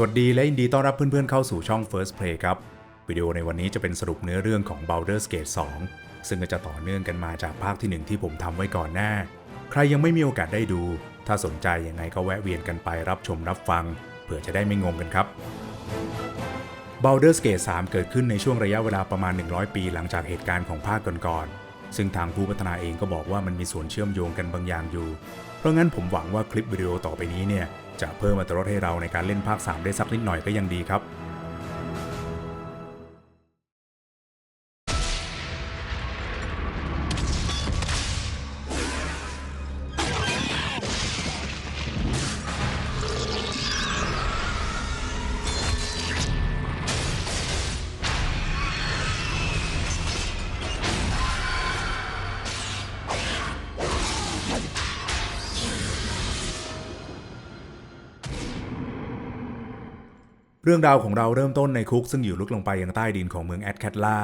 สวัสดีและยินดีต้อนรับเพื่อนๆเข้าสู่ช่อง First Play ครับ วิดีโอในวันนี้จะเป็นสรุปเนื้อเรื่องของ Baldur's Gate 2 ซึ่งก็จะต่อเนื่องกันมาจากภาคที่ 1 ที่ผมทำไว้ก่อนหน้า ใครยังไม่มีโอกาสได้ดู ถ้าสนใจยังไงก็แวะเวียนกันไปรับชมรับฟัง เผื่อจะได้ไม่งงกันครับ Baldur's Gate 3 เกิดขึ้นในช่วงระยะเวลาประมาณ 100 ปีหลังจากเหตุการณ์ของภาคก่อนๆซึ่งทางผู้พัฒนาเองก็บอกว่ามันมีส่วนเชื่อมโยงกันบางอย่างอยู่ เพราะงั้นผมหวังว่าคลิปวิดีโอต่อไปนี้เนี่ย จะเพิ่มอรรถรสให้เราในการเล่นภาค 3 ได้สักนิดหน่อยก็ยังดีครับ รื่องราวของเราเริ่มต้นในคุกซึ่งอยู่ลึกลงไปยังใต้ดินของเมืองแอดแคทลา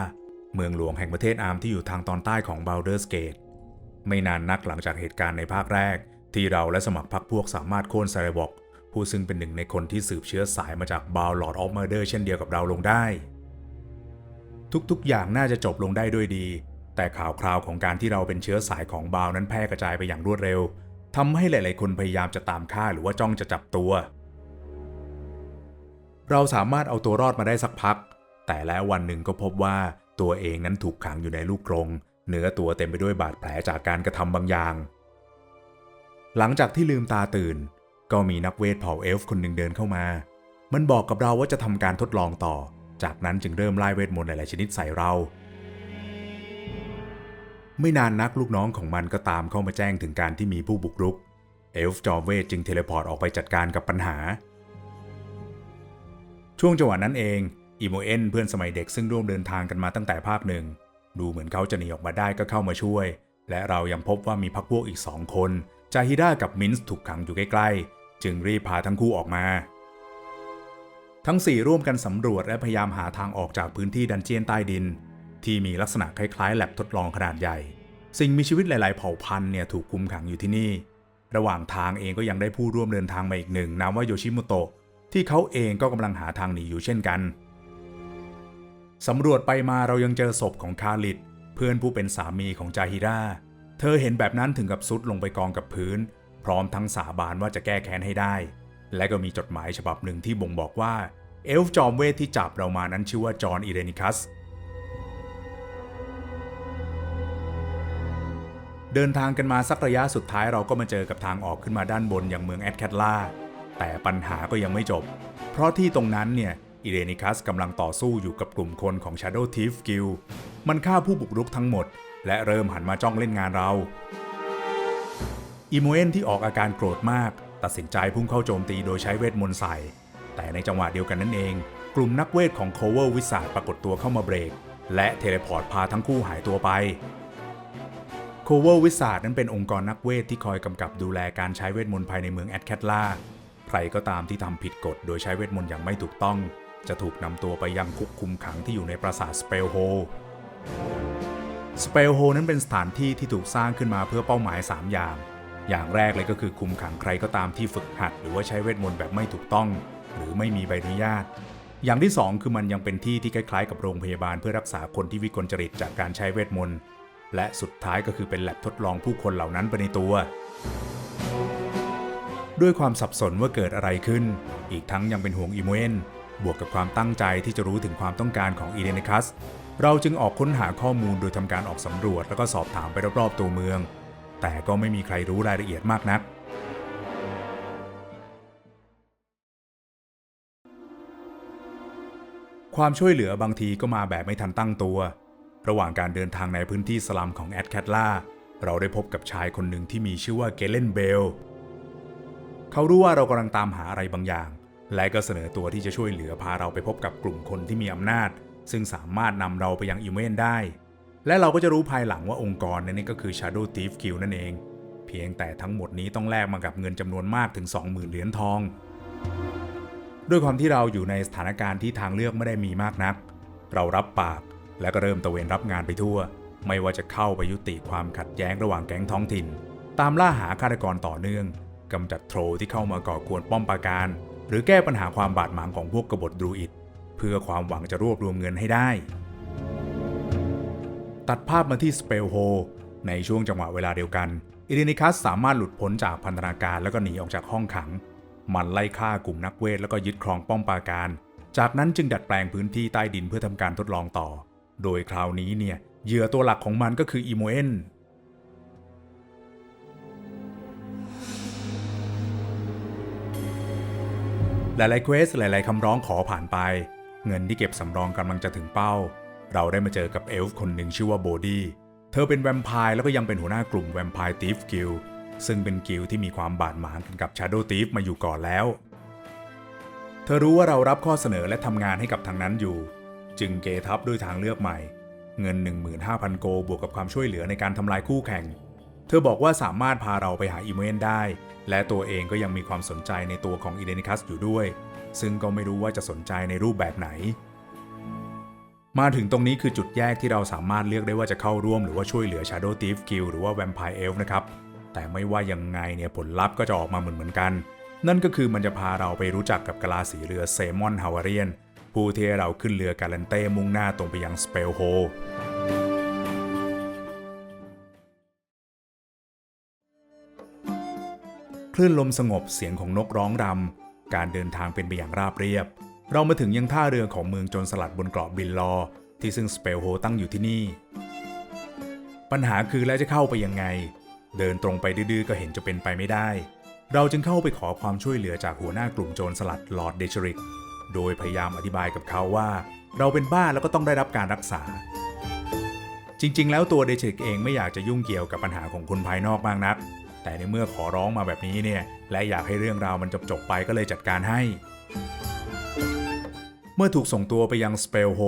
เมืองหลวงแห่งประเทศอาร์มที่อยู่ทางตอนใต้ของบ a ลเดอร์สเกตไม่นานนักหลังจากเหตุการณ์ในภาคแรก ที่เราและสมัครพรรคพวกสามารถโค่นซาเรบอกผู้ซึ่งเป็นหนึ่งในคนที่สืบเชื้อสายมาจากบาลลอร์ดออฟเมอร์เดอร์เช่นเดียวกับเราลงได้ ทุกๆ อย่างน่าจะจบลงได้ด้วยดี แต่ข่าวคราวของการที่เราเป็นเชื้อสายของบาวนั้นแพร่กระจายไปอย่างรวดเร็วทำให้หลาย ๆ คนพยายามจะตามฆ่าหรือว่าจ้องจะจับตัว เราสามารถเอาตัวรอดมาได้สักพัก แต่แล้ววันหนึ่งก็พบว่าตัวเองนั้นถูกขังอยู่ในลูกกรงเนื้อตัวเต็มไปด้วยบาดแผลจากการกระทำบางอย่าง หลังจากที่ลืมตาตื่น ก็มีนักเวทเผ่าเอลฟ์คนหนึ่งเดินเข้ามา มันบอกกับเราว่าจะทำการทดลองต่อ จากนั้นจึงเริ่มไล่เวทมนต์หลายๆชนิดใส่เรา ไม่นานนักลูกน้องของมันก็ตามเข้ามาแจ้งถึงการที่มีผู้บุกรุก เอลฟ์จอมเวทจึงเทเลพอร์ตออกไปจัดการกับปัญหา ช่วงจังหวะนั้นเองอีโมเอนเพื่อนสมัยเด็กซึ่งร่วมเดินทางกันมาตั้งแต่ภาคหนึ่ง ดูเหมือนเขาจะหนีออกมาได้ก็เข้ามาช่วย และเรายังพบว่ามีพักพวกอีกสองคนจาฮิด้ากับมินส์ถูกขังอยู่ใกล้ๆ จึงรีบพาทั้งคู่ออกมา ทั้งสี่ร่วมกันสำรวจและพยายามหาทางออกจากพื้นที่ดันเจียนใต้ดิน ที่มีลักษณะคล้ายๆแลบทดลองขนาดใหญ่ สิ่งมีชีวิตหลายๆ เผ่าพันธุ์เนี่ยถูกคุมขังอยู่ที่นี่ ระหว่างทางเองก็ยังได้ผู้ร่วมเดินทางมาอีกหนึ่งนามว่าโยชิโมโตะ ที่เขาเองก็กำลังหาทางหนีอยู่เช่นกันสำรวจไปมาเรายังเจอศพของคาลิดเพื่อนผู้เป็นสามีของจาฮิราเธอเห็นแบบนั้นถึงกับซุดลงไปกองกับพื้น พร้อมทั้งสาบานว่าจะแก้แค้นให้ได้ และก็มีจดหมายฉบับหนึ่งที่บ่งบอกว่าเอลฟ์จอมเวทที่จับเรามานั้นชื่อว่าจอห์นอิเรนิคัส เดินทางกันมาสักระยะสุดท้ายเราก็มาเจอกับทางออกขึ้นมาด้านบนอย่างเมืองแอดแคทลา แต่ปัญหาก็ยังไม่จบ เพราะที่ตรงนั้นเนี่ยอิเรนิคัสกำลังต่อสู้อยู่กับกลุ่มคนของ Shadow Thief Guild มันฆ่าผู้บุกรุกทั้งหมด และเริ่มหันมาจ้องเล่นงานเราอิโมเอนที่ออกอาการโกรธมาก ตัดสินใจพุ่งเข้าโจมตีโดยใช้เวทมนต์ใส่ แต่ในจังหวะเดียวกันนั่นเอง กลุ่มนักเวทของโคเวอร์วิสาปรากฏตัวเข้ามาเบรก และเทเลพอร์ตพาทั้งคู่หายตัวไปโคเวอร์วิสาดนั้นเป็นองค์กรนักเวทที่คอยกำกับดูแลการใช้เวทมนต์ภายในเมืองแอดแคทลา รก็ตามที่ทำผิดกฎโดยใช้เวทมนต์อย่างไม่ถูกต้อง จะถูกนำตัวไปยังคุกคุมขังที่อยู่ในปราสาทสเปลโฮสเปลโฮนั้นเป็นสถานที่ที่ถูกสร้างขึ้นมาเพื่อเป้าหมาย 3 อย่าง อย่างแรกเลยก็คือคุมขังใครก็ตามที่ฝึกหัด หรือว่าใช้เวทมนต์แบบไม่ถูกต้อง หรือไม่มีใบอนุญาต อย่างที่ 2 คือมันยังเป็นที่ที่คล้ายๆ กับโรงพยาบาลเพื่อรักษาคนที่วิกลจริตจากการใช้เวทมนต์ และสุดท้ายก็คือเป็นแลบทดลองผู้คนเหล่านั้นไปในตัว ด้วยความสับสนว่าเกิดอะไรขึ้น อีกทั้งยังเป็นห่วงอิโมเอนบวกกับความตั้งใจที่จะรู้ถึงความต้องการของอีเดนิคัส เราจึงออกค้นหาข้อมูลโดยทำการออกสำรวจแล้วก็สอบถามไปรอบๆตัวเมือง แต่ก็ไม่มีใครรู้รายละเอียดมากนัก ความช่วยเหลือบางทีก็มาแบบไม่ทันตั้งตัว ระหว่างการเดินทางในพื้นที่สลัมของแอดแคทลาเราได้พบกับชายคนหนึ่งที่มีชื่อว่าเกเลนเบล เขารู้ว่าเรากำลังตามหาอะไรบางอย่าง และก็เสนอตัวที่จะช่วยเหลือพาเราไปพบกับกลุ่มคนที่มีอำนาจ ซึ่งสามารถนำเราไปยังอิเวนได้ และเราก็จะรู้ภายหลังว่าองค์กรนั้นก็คือ Shadow Thief Guild นั่นเอง เพียงแต่ทั้งหมดนี้ต้องแลกมากับเงินจำนวนมากถึง 20,000 เหรียญทอง ด้วยความที่เราอยู่ในสถานการณ์ที่ทางเลือกไม่ได้มีมากนัก เรารับปากและก็เริ่มตะเวนรับงานไปทั่ว ไม่ว่าจะเข้าไปยุติความขัดแย้งระหว่างแก๊งท้องถิ่น ตามล่าหาฆาตกรต่อเนื่อง กำจัดโทรที่เข้ามาก่อกวนป้อมปราการ หรือแก้ปัญหาความบาดหมางของพวกกบฏดรูอิดเพื่อความหวังจะรวบรวมเงินให้ได้ ตัดภาพมาที่สเปลโฮในช่วงจังหวะเวลาเดียวกันอิเดนิคัสสามารถหลุดพ้นจากพันธนาการแล้วก็หนีออกจากห้องขัง มันไล่ฆ่ากลุ่มนักเวทแล้วก็ยึดครองป้อมปราการ จากนั้นจึงดัดแปลงพื้นที่ใต้ดินเพื่อทำการทดลองต่อ โดยคราวนี้เนี่ยเหยื่อตัวหลักของมันก็คืออีโมเอน หลายๆเควสหลาย ๆคำร้องขอผ่านไป เงินที่เก็บสำรองกำลังจะถึงเป้า เราได้มาเจอกับเอลฟ์คนหนึ่งชื่อว่าโบดี้เธอเป็นแวมไพร์แล้วก็ยังเป็นหัวหน้ากลุ่มแวมไพร์ทีฟกิลซึ่งเป็นกิลที่มีความบาดหมางกันกับ Shadow Thief มาอยู่ก่อนแล้ว เธอรู้ว่าเรารับข้อเสนอและทำงานให้กับทางนั้นอยู่ จึงเกทับด้วยทางเลือกใหม่ เงิน 15,000 โกบวกกับความช่วยเหลือในการทำลายคู่แข่ง เธอบอกว่าสามารถพาเราไปหาอีเมนได้ และตัวเองก็ยังมีความสนใจในตัวของอีเดนิคัสอยู่ด้วย ซึ่งก็ไม่รู้ว่าจะสนใจในรูปแบบไหน มาถึงตรงนี้คือจุดแยกที่เราสามารถเลือกได้ว่าจะเข้าร่วมหรือว่าช่วยเหลือ Shadow Thief Guild หรือว่า Vampire Elf นะครับ แต่ไม่ว่ายังไงเนี่ยผลลัพธ์ก็จะออกมาเหมือนเหมือนกัน นั่นก็คือมันจะพาเราไปรู้จักกับกลาสีเรือเซมอนฮาวาเรียนผู้ที่เราขึ้นเรือการันเต้มุ่งหน้าตรงไปยังสเปลโฮ คลื่นลมสงบเสียงของนกร้องรำ การเดินทางเป็นไปอย่างราบเรียบ เรามาถึงยังท่าเรือของเมืองโจนสลัดบนเกาะบินลอ ที่ซึ่งสเปลโฮตั้งอยู่ที่นี่ ปัญหาคือแล้วจะเข้าไปยังไง เดินตรงไปดื้อๆก็เห็นจะเป็นไปไม่ได้ เราจึงเข้าไปขอความช่วยเหลือจากหัวหน้ากลุ่มโจรสลัดลอร์ดเดชริก โดยพยายามอธิบายกับเขาว่า เราเป็นบ้าแล้วก็ต้องได้รับการรักษา จริงๆ แล้วตัวเดชริกเองไม่อยากจะยุ่งเกี่ยวกับปัญหาของคนภายนอกมากนัก แต่ในเมื่อขอร้องมาแบบนี้เนี่ย และอยากให้เรื่องราวมันจบๆไปก็เลยจัดการให้ เมื่อถูกส่งตัวไปยังสเปลโฮ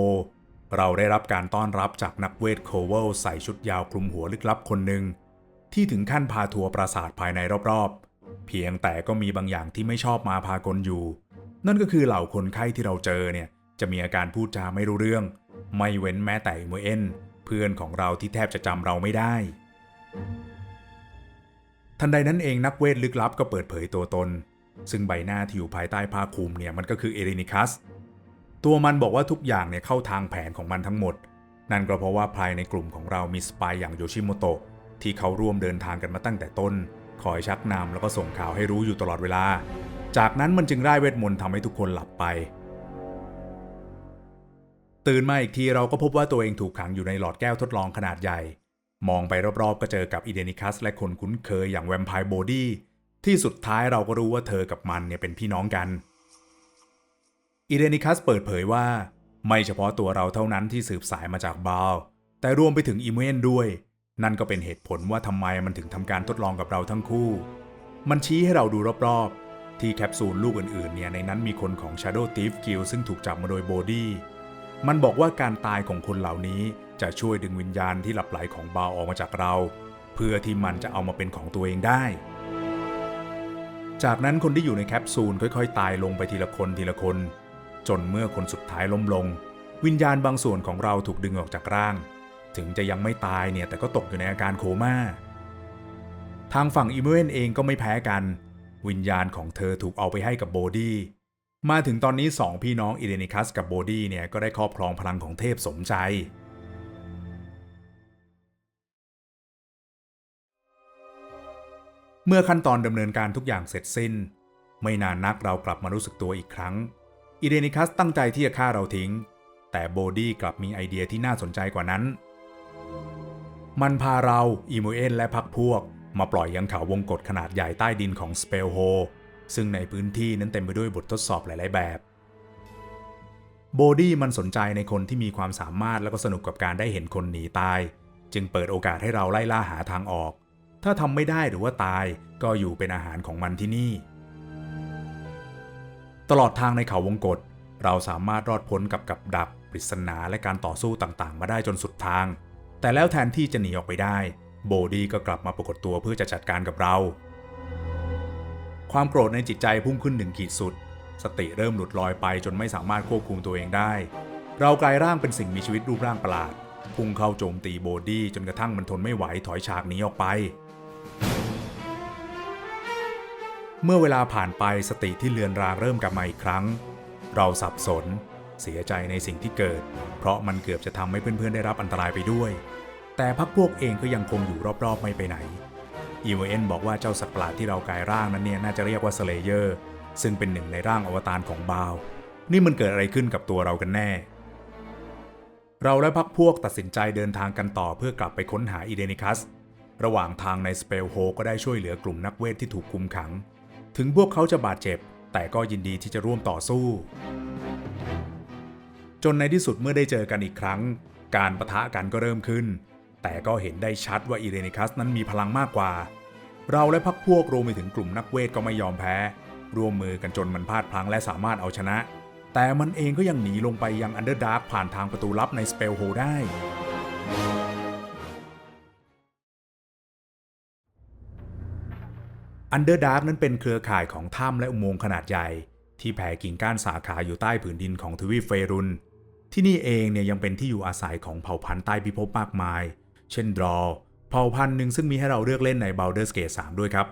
เราได้รับการต้อนรับจากนักเวทโคเวลใส่ชุดยาวคลุมหัวลึกลับคนหนึ่ง ที่ถึงขั้นพาทัวร์ปราสาทภายในรอบๆ เพียงแต่ก็มีบางอย่างที่ไม่ชอบมาพากลอยู่ นั่นก็คือเหล่าคนไข้ที่เราเจอเนี่ย จะมีอาการพูดจาไม่รู้เรื่อง ไม่เว้นแม้แต่อิโมเอนเพื่อนของเราที่แทบจะจำเราไม่ได้ ทันใดนั้นเองนักเวทลึกลับก็เปิดเผยตัวตน ซึ่งใบหน้าที่อยู่ภายใต้ผ้าคลุมเนี่ยมันก็คือเอรินิคัส ตัวมันบอกว่าทุกอย่างเนี่ยเข้าทางแผนของมันทั้งหมด นั่นก็เพราะว่าภายในกลุ่มของเรามีสปายอย่างโยชิโมโตะที่เขาร่วมเดินทางกันมาตั้งแต่ต้น คอยชักนำแล้วก็ส่งข่าวให้รู้อยู่ตลอดเวลา จากนั้นมันจึงร่ายเวทมนต์ทำให้ทุกคนหลับไป ตื่นมาอีกทีเราก็พบว่าตัวเองถูกขังอยู่ในหลอดแก้วทดลองขนาดใหญ่ มองไปรอบๆ ก็เจอกับอีเดนิคัสและคนคุ้นเคยอย่างแวมไพร์โบดี้ที่สุดท้ายเราก็รู้ว่าเธอกับมันเนี่ยเป็นพี่น้องกันอีเดนิคัสเปิดเผยว่า ไม่เฉพาะตัวเราเท่านั้นที่สืบสายมาจากบาลแต่รวมไปถึงอีเมนด้วย นั่นก็เป็นเหตุผลว่าทำไมมันถึงทำการทดลองกับเราทั้งคู่ มันชี้ให้เราดูรอบๆ ที่แคปซูลลูกอื่นๆเนี่ยในนั้นมีคนของ Shadow Thief Guild ซึ่งถูกจับมาโดยโบดี้ มันบอกว่าการตายของคนเหล่านี้จะช่วยดึงวิญญาณที่หลับไหลของบาออกมาจากเรา เพื่อที่มันจะเอามาเป็นของตัวเองได้ จากนั้นคนที่อยู่ในแคปซูลค่อยๆ ตายลงไปทีละคนทีละคน จนเมื่อคนสุดท้ายล้มลง วิญญาณบางส่วนของเราถูกดึงออกจากร่าง ถึงจะยังไม่ตายเนี่ยแต่ก็ตกอยู่ในอาการโคม่าทางฝั่งอิมเวนเองก็ไม่แพ้กัน วิญญาณของเธอถูกเอาไปให้กับโบดี้ มาถึงตอนนี้สองพี่น้องอิเดนิคัสกับโบดี้เนี่ยก็ได้ครอบครองพลังของเทพสมใจ เมื่อขั้นตอนดำเนินการทุกอย่างเสร็จสิ้น ไม่นานนักเรากลับมารู้สึกตัวอีกครั้งอีเดนิคัสตั้งใจที่จะฆ่าเราทิ้ง แต่โบดี้กลับมีไอเดียที่น่าสนใจกว่านั้น มันพาเราอีโมเอนและพักพวก มาปล่อยยังเขาวงกฏขนาดใหญ่ใต้ดินของสเปลโฮ ซึ่งในพื้นที่นั้นเต็มไปด้วยบททดสอบหลาย ๆ แบบโบดี้มันสนใจในคนที่มีความสามารถแล้วก็สนุกกับการได้เห็นคนหนีตาย จึงเปิดโอกาสให้เราไล่ล่าหาทางออก ถ้าทำไม่ได้หรือว่าตายก็อยู่เป็นอาหารของมันที่นี่ ตลอดทางในเขาวงกฏเราสามารถรอดพ้นกับกับดักปริศนาและการต่อสู้ต่างๆ มาได้จนสุดทาง แต่แล้วแทนที่จะหนีออกไปได้ โบดี้ก็กลับมาปรากฏตัวเพื่อจะจัดการกับเรา ความโกรธในจิตใจพุ่งขึ้นหนึ่งขีดสุด สติเริ่มหลุดลอยไปจนไม่สามารถควบคุมตัวเองได้ เรากลายร่างเป็นสิ่งมีชีวิตรูปร่างประหลาด พุ่งเข้าโจมตีโบดี้จนกระทั่งมันทนไม่ไหวถอยฉากหนีออกไป เมื่อเวลาผ่านไปสติที่เลือนรางเริ่มกลับมาอีกครั้ง เราสับสน เสียใจในสิ่งที่เกิด เพราะมันเกือบจะทำให้เพื่อนๆได้รับอันตรายไปด้วย แต่พักพวกเองก็ยังคงอยู่รอบๆไม่ไปไหน อีเวนบอกว่าเจ้าสัตว์ประหลาดที่เรากายร่างนั้นเนี่ยน่าจะเรียกว่าสเลเยอร์ ซึ่งเป็นหนึ่งในร่างอวตารของบาว นี่มันเกิดอะไรขึ้นกับตัวเรากันแน่ เราและพักพวกตัดสินใจเดินทางกันต่อเพื่อกลับไปค้นหาอีเดนิคัส ระหว่างทางในสเปลโฮก็ได้ช่วยเหลือกลุ่มนักเวทที่ถูกคุมขัง ถึงพวกเขาจะบาดเจ็บ แต่ก็ยินดีที่จะร่วมต่อสู้ จนในที่สุดเมื่อได้เจอกันอีกครั้ง การประทะกันก็เริ่มขึ้น แต่ก็เห็นได้ชัดว่าอีเรนิคัสนั้นมีพลังมากกว่า เราและพักพวกรวมไปถึงกลุ่มนักเวทก็ไม่ยอมแพ้ ร่วมมือกันจนมันพลาดพลั้งและสามารถเอาชนะ แต่มันเองก็ยังหนีลงไปยังอันเดอร์ดาร์กผ่านทางประตูลับในสเปลโฮได้อันเดอร์ดาร์กนั้นเป็นเครือข่ายของถ้ำและอุโมงค์ขนาดใหญ่ ที่แผ่กิ่งก้านสาขาอยู่ใต้ผืนดินของทวีปเฟรุน ที่นี่เองเนี่ยยังเป็นที่อยู่อาศัยของเผ่าพันธุ์ใต้พิภพมากมาย เช่นดรอเผ่าพันธุ์หนึ่งซึ่งมีให้เราเลือกเล่นใน Baldur's Gate 3 ด้วยครับ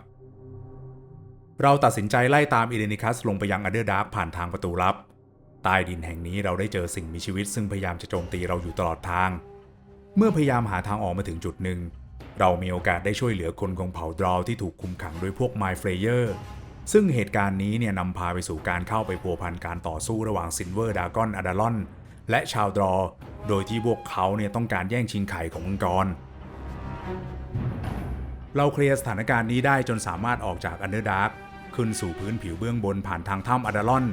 เราตัดสินใจไล่ตามอีเดนิคัสลงไปยังอัเดอร์ดาร์ผ่านทางประตูลับ ใต้ดินแห่งนี้เราได้เจอสิ่งมีชีวิต ซึ่งพยายามจะโจมตีเราอยู่ตลอดทาง เมื่อพยายามหาทางออกมาถึงจุดหนึ่ง เรามีโอกาสได้ช่วยเหลือคนของเผ่าดราวที่ถูกคุมขังโดยพวกไมเฟรเยอร์ซึ่งเหตุการณ์นี้เนี่ยนำพาไปสู่การเข้าไปพัวพันการต่อสู้ระหว่างซินเวอร์ดากอนอาดาลอน และชาวดรอ โดยที่พวกเขาเนี่ยต้องการแย่งชิงไข่ของมังกร เราเคลียร์สถานการณ์นี้ได้จนสามารถออกจากอันเดอร์ดาร์กขึ้นสู่พื้นผิวเบื้องบนผ่านทางถ้ำอาดาลอน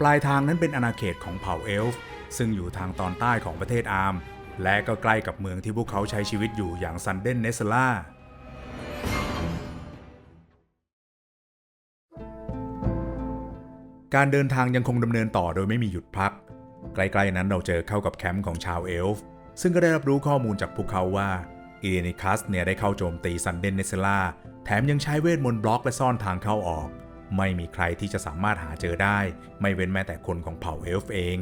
ปลายทางนั้นเป็นอาณาเขตของเผ่าเอลฟ์ซึ่งอยู่ทางตอนใต้ของประเทศอาร์มและก็ใกล้กับเมืองที่พวกเขาใช้ชีวิตอยู่อย่างซันเดนเนสลาการเดินทางยังคงดำเนินต่อโดยไม่มีหยุดพัก ใกล้ๆนั้นเราเจอเข้ากับแคมป์ของชาวเอลฟ์ซึ่งก็ได้รับรู้ข้อมูลจากพวกเขาว่าอีเดนิคัสเนี่ยได้เข้าโจมตีซันเดนเนสลาแถมยังใช้เวทมนต์บล็อกและซ่อนทางเข้าออก ไม่มีใครที่จะสามารถหาเจอได้ ไม่เว้นแม้แต่คนของเผ่าเอลฟ์เอง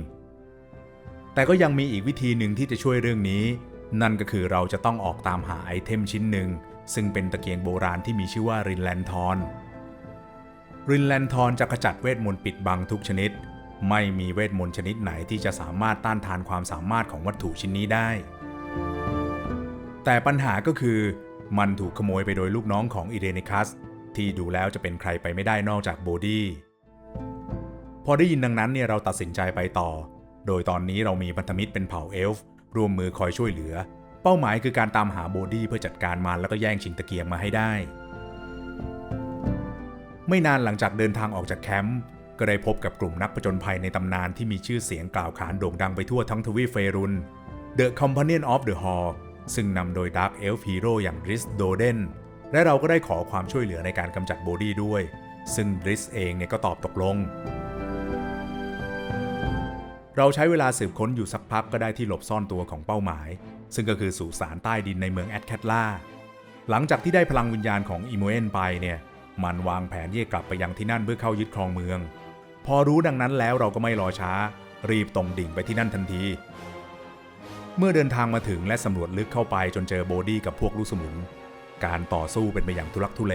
แต่ก็ยังมีอีกวิธีหนึ่งที่จะช่วยเรื่องนี้ นั่นก็คือเราจะต้องออกตามหาไอเทมชิ้นหนึ่ง ซึ่งเป็นตะเกียงโบราณที่มีชื่อว่ารินแลนทอนรินแลนทอนจะขจัดเวทมนต์ปิดบังทุกชนิด ไม่มีเวทมนต์ชนิดไหนที่จะสามารถต้านทานความสามารถของวัตถุชิ้นนี้ได้ แต่ปัญหาก็คือ มันถูกขโมยไปโดยลูกน้องของอีเดนิคัส ที่ดูแล้วจะเป็นใครไปไม่ได้นอกจากโบดี้พอได้ยินดังนั้นเนี่ยเราตัดสินใจไปต่อ โดยตอนนี้เรามีพันธมิตรเป็นเผ่าเอลฟ์ร่วมมือคอยช่วยเหลือ เป้าหมายคือการตามหาโบดี้เพื่อจัดการมันแล้วก็แย่งชิงตะเกียงมาให้ได้ ไม่นานหลังจากเดินทางออกจากแคมป์ ก็ได้พบกับกลุ่มนักผจญภัยในตำนานที่มีชื่อเสียงกล่าวขานโด่งดังไปทั่วทั้งทวีปเฟรุน The Companion of the Hall ซึ่งนำโดย Dark Elf Hero อย่าง Driss Doden และเราก็ได้ขอความช่วยเหลือในการกำจัดโบดี้ด้วย ซึ่ง Driss เองเนี่ยก็ตอบตกลง เราใช้เวลาสืบค้นอยู่สักพักก็ได้ที่หลบซ่อนตัวของเป้าหมาย ซึ่งก็คือสุสานใต้ดินในเมืองแอดแคทลาหลังจากที่ได้พลังวิญญาณของอิโมเอนไปเนี่ยมันวางแผนที่จะกลับไปยังที่นั่นเพื่อเข้ายึดครองเมือง พอรู้ดังนั้นแล้วเราก็ไม่รอช้า รีบตรงดิ่งไปที่นั่นทันที เมื่อเดินทางมาถึงและสำรวจลึกเข้าไปจนเจอโบดี้กับพวกลูกสมุน การต่อสู้เป็นไปอย่างทุลักทุเล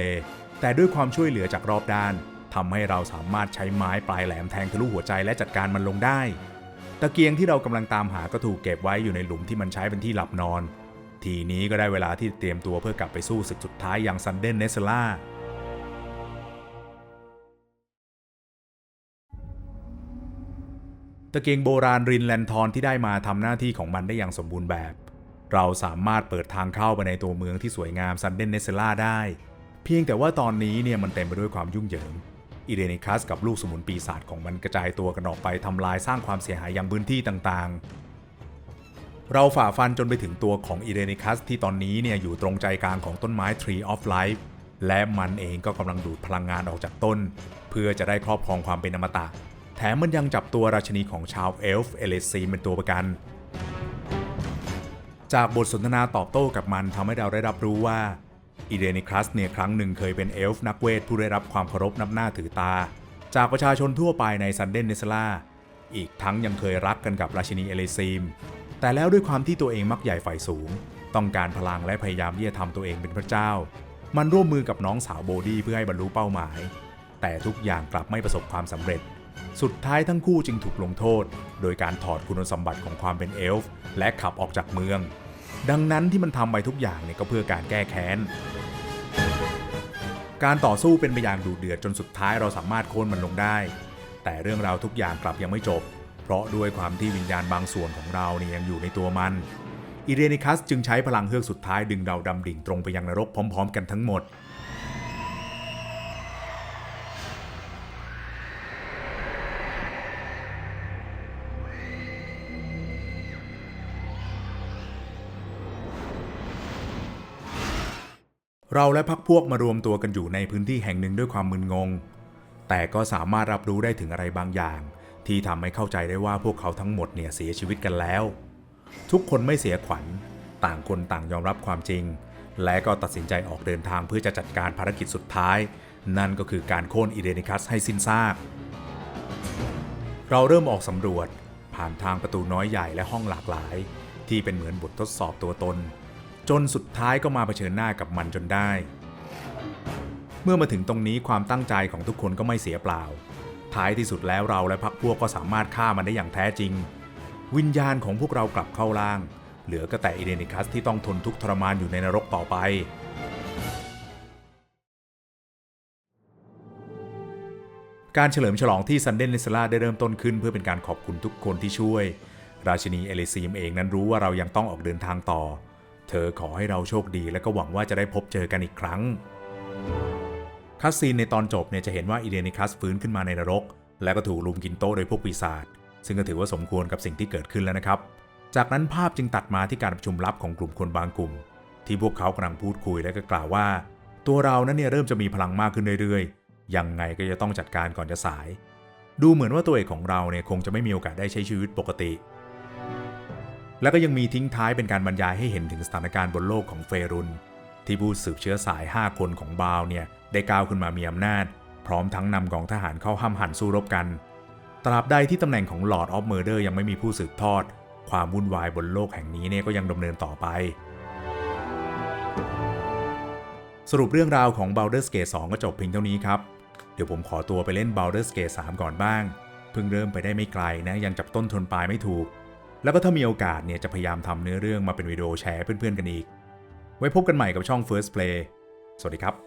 แต่ด้วยความช่วยเหลือจากรอบด้านทำให้เราสามารถใช้ไม้ปลายแหลมแทงทะลุหัวใจและจัดการมันลงได้ ตะเกียงที่เรากำลังตามหาก็ถูกเก็บไว้อยู่ในหลุมที่มันใช้เป็นที่หลับนอน ทีนี้ก็ได้เวลาที่เตรียมตัวเพื่อกลับไปสู้ศึกสุดท้ายอย่างซันเดนเนสล่า ตะเกียงโบราณรินแลนทอนที่ได้มาทำหน้าที่ของมันได้อย่างสมบูรณ์แบบ เราสามารถเปิดทางเข้าไปในตัวเมืองที่สวยงามซันเดนเนสล่าได้ เพียงแต่ว่าตอนนี้เนี่ยมันเต็มไปด้วยความยุ่งเหยิงอีเดนิคัสกับลูกสมุนปีศาจของมันกระจายตัวกันออกไปทำลายสร้างความเสียหายยังพื้นที่ต่างๆ เราฝ่าฟันจนไปถึงตัวของอีเดนิคัสที่ตอนนี้เนี่ยอยู่ตรงใจกลางของต้นไม้ Tree of Life และมันเองก็กำลังดูดพลังงานออกจากต้น เพื่อจะได้ครอบครองความเป็นอมตะ แถมมันยังจับตัวราชนีของชาวเอลฟ์เอเลซีเป็นตัวประกัน จากบทสนทนาตอบโต้กับมันทำให้เราได้รับรู้ว่าอีเดนิคัสเนี่ยครั้งหนึ่งเคยเป็นเอลฟ์นักเวทผู้ได้รับความเคารพนับหน้าถือตา จากประชาชนทั่วไปในซันเดนเนสลาอีกทั้งยังเคยรักกันกับราชินีเอเลซีม แต่แล้วด้วยความที่ตัวเองมักใหญ่ฝ่ายสูง ต้องการพลังและพยายามที่จะทำตัวเองเป็นพระเจ้า มันร่วมมือกับน้องสาวโบดี้เพื่อให้บรรลุเป้าหมาย แต่ทุกอย่างกลับไม่ประสบความสำเร็จ สุดท้ายทั้งคู่จึงถูกลงโทษ โดยการถอดคุณสมบัติของความเป็นเอลฟ์และขับออกจากเมือง ดังนั้นที่มันทำไปทุกอย่างเนี่ยก็เพื่อการแก้แค้น การต่อสู้เป็นไปอย่างดุเดือดจนสุดท้ายเราสามารถโค่นมันลงได้ แต่เรื่องราวทุกอย่างกลับยังไม่จบ เพราะด้วยความที่วิญญาณบางส่วนของเราเนี่ยยังอยู่ในตัวมันอิเรนิคัสจึงใช้พลังเฮือกสุดท้ายดึงเราดำดิ่งตรงไปยังนรกพร้อม ๆ กันทั้งหมด เราและพักพวกมารวมตัวกันอยู่ในพื้นที่แห่งหนึ่งด้วยความมึนงง แต่ก็สามารถรับรู้ได้ถึงอะไรบางอย่าง ที่ทำให้เข้าใจได้ว่าพวกเขาทั้งหมดเนี่ยเสียชีวิตกันแล้ว ทุกคนไม่เสียขวัญ ต่างคนต่างยอมรับความจริง และก็ตัดสินใจออกเดินทางเพื่อจะจัดการภารกิจสุดท้าย นั่นก็คือการโค่นอิเดนิคัสให้สิ้นซาก เราเริ่มออกสำรวจ ผ่านทางประตูน้อยใหญ่และห้องหลากหลาย ที่เป็นเหมือนบททดสอบตัวตน จนสุดท้ายก็มาเผชิญหน้ากับมันจนได้ เมื่อมาถึงตรงนี้ความตั้งใจของทุกคนก็ไม่เสียเปล่า ท้ายที่สุดแล้วเราและพักพวกก็สามารถฆ่ามันได้อย่างแท้จริง วิญญาณของพวกเรากลับเข้าร่าง เหลือก็แต่อิเดนิคัสที่ต้องทนทุกทรมานอยู่ในนรกต่อไปการเฉลิมฉลองที่ซันเดนเนสลาได้เริ่มต้นขึ้นเพื่อเป็นการขอบคุณทุกคนที่ช่วย ราชินีเอลิซีมเองนั้นรู้ว่าเรายังต้องออกเดินทางต่อ เธอขอให้เราโชคดีและก็หวังว่าจะได้พบเจอกันอีกครั้ง คัสซีนในตอนจบเนี่ยจะเห็นว่าอีเดนิคัสฟื้นขึ้นมาในนรก และก็ถูกลุมกินโต๊ะโดยพวกปีศาจ ซึ่งก็ถือว่าสมควรกับสิ่งที่เกิดขึ้นแล้วนะครับ จากนั้นภาพจึงตัดมาที่การประชุมลับของกลุ่มคนบางกลุ่ม ที่พวกเขากำลังพูดคุยและก็กล่าวว่า ตัวเรานั้นเนี่ยเริ่มจะมีพลังมากขึ้นเรื่อยๆ ยังไงก็จะต้องจัดการก่อนจะสาย ดูเหมือนว่าตัวเอกของเราเนี่ยคงจะไม่มีโอกาสได้ใช้ชีวิตปกติ แล้วก็ยังมีทิ้งท้ายเป็นการบรรยายให้เห็นถึงสถานการณ์บนโลกของเฟรุน ที่ผู้สืบเชื้อสาย 5 คนของบาวเนี่ยได้ก้าวขึ้นมามีอำนาจ พร้อมทั้งนำกองทหารเข้าห้ำหันสู้รบกัน ตราบใดที่ตำแหน่งของ Lord of Murder ยังไม่มีผู้สืบทอด ความวุ่นวายบนโลกแห่งนี้เนี่ยก็ยังดำเนินต่อไป สรุปเรื่องราวของ Baldur's Gate 2 ก็จบเพียงเท่านี้ครับ เดี๋ยวผมขอตัวไปเล่น Baldur's Gate 3 ก่อนบ้าง เพิ่งเริ่มไปได้ไม่ไกลนะยังจับต้นทนปลายไม่ถูก แล้วก็ถ้ามีโอกาสเนี่ยจะพยายามทำเนื้อเรื่องมาเป็นวิดีโอแชร์เพื่อนๆกันอีก ไว้พบกันใหม่กับช่อง First Play สวัสดีครับ